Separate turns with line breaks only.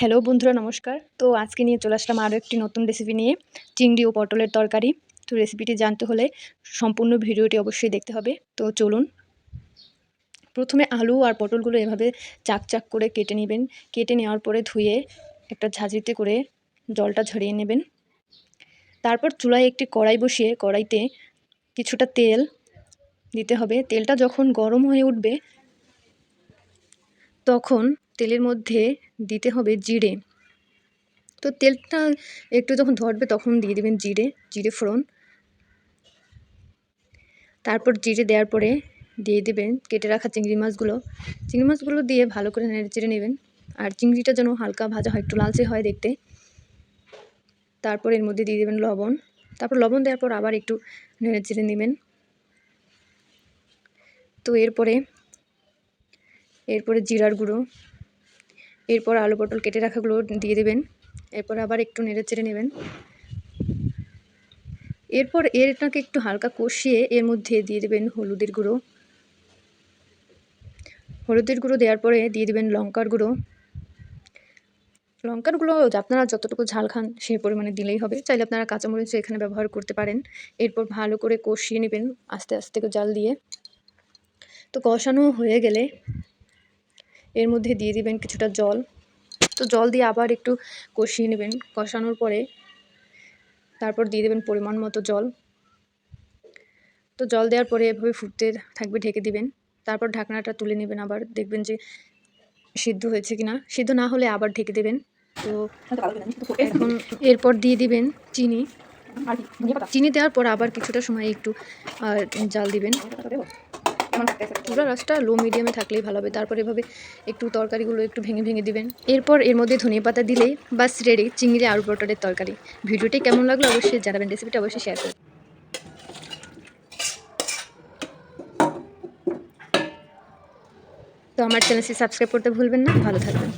Hello বন্ধুরা, নমস্কার। তো আজকে নিয়ে চলে আসলাম আরও একটি নতুন রেসিপি নিয়ে, চিংড়ি ও পটলের তরকারি। তো রেসিপিটি জানতে হলে সম্পূর্ণ ভিডিওটি অবশ্যই দেখতে হবে। তো চলুন, প্রথমে আলু আর পটলগুলো এভাবে চাক চাক করে কেটে নেবেন। কেটে নেওয়ার পরে ধুয়ে একটা ঝাঁঝরিতে করে জলটা ঝরিয়ে নেবেন। তারপর চুলায় একটি কড়াই বসিয়ে, কড়াইতে কিছুটা তেল দিতে হবে। তেলটা যখন গরম হয়ে উঠবে, তখন তেলের মধ্যে দিতে হবে জিরে। তো তেলটা একটু যখন ধরবে তখন দিয়ে দেবেন জিরে জিরে ফোড়ন। তারপর জিরে দেওয়ার পরে দিয়ে দেবেন কেটে রাখা চিংড়ি মাছগুলো। চিংড়ি মাছগুলো দিয়ে ভালো করে নেড়ে চেড়ে নেবেন। আর চিংড়িটা যেন হালকা ভাজা হয়, একটু লালচে হয় দেখতে। তারপর এর মধ্যে দিয়ে দেবেন লবণ। তারপর লবণ দেওয়ার পর আবার একটু নেড়ে চেড়ে নেবেন। তো এরপরে এরপরে জিরার গুঁড়ো এরপর আলু পটল কেটে রাখাগুলো দিয়ে দেবেন। এরপর আবার একটু নেড়ে চেড়ে নেবেন। এরপর এরটাকে একটু হালকা কষিয়ে এর মধ্যে দিয়ে দেবেন হলুদের গুঁড়ো। হলুদের গুঁড়ো দেওয়ার পরে দিয়ে দেবেন লঙ্কার গুঁড়ো। লঙ্কার গুঁড়ো আপনারা যতটুকু ঝাল খান সেই পরিমাণে দিলেই হবে। চাইলে আপনারা কাঁচামরিচ এখানে ব্যবহার করতে পারেন। এরপর ভালো করে কষিয়ে নেবেন আস্তে আস্তে জাল দিয়ে। তো কষানো হয়ে গেলে এর মধ্যে দিয়ে দিবেন কিছুটা জল। তো জল দিয়ে আবার একটু কষিয়ে নেবেন। কষানোর পরে তারপর দিয়ে দেবেন পরিমাণ মতো জল। তো জল দেওয়ার পরে এভাবে ফুটতে থাকবে ঢেকে দিবেন। তারপর ঢাকনাটা তুলে নেবেন আবার। দেখবেন যে সিদ্ধ হয়েছে কিনা। সিদ্ধ না হলে আবার ঢেকে দেবেন। তো এখন এরপর দিয়ে দিবেন চিনি। চিনি দেওয়ার পর আবার কিছুটা সময় একটু জাল দিবেন। চুলা রসটা লো মিডিয়ামে থাকলেই ভালো হবে। তারপর এভাবে একটু তরকারিগুলো একটু ভেঙে ভেঙে দিবেন। এরপর এর মধ্যে ধনিয়া পাতা দিলে বাস রেডি, চিংড়ি আলু পটলের তরকারি। ভিডিওটি কেমন লাগল অবশ্যই জানাবেন রেসিপিটা অবশ্যই শেয়ার করবেন। তো আমার চ্যানেলটি সাবস্ক্রাইব করতে ভুলবেন না, ভালো থাকবেন।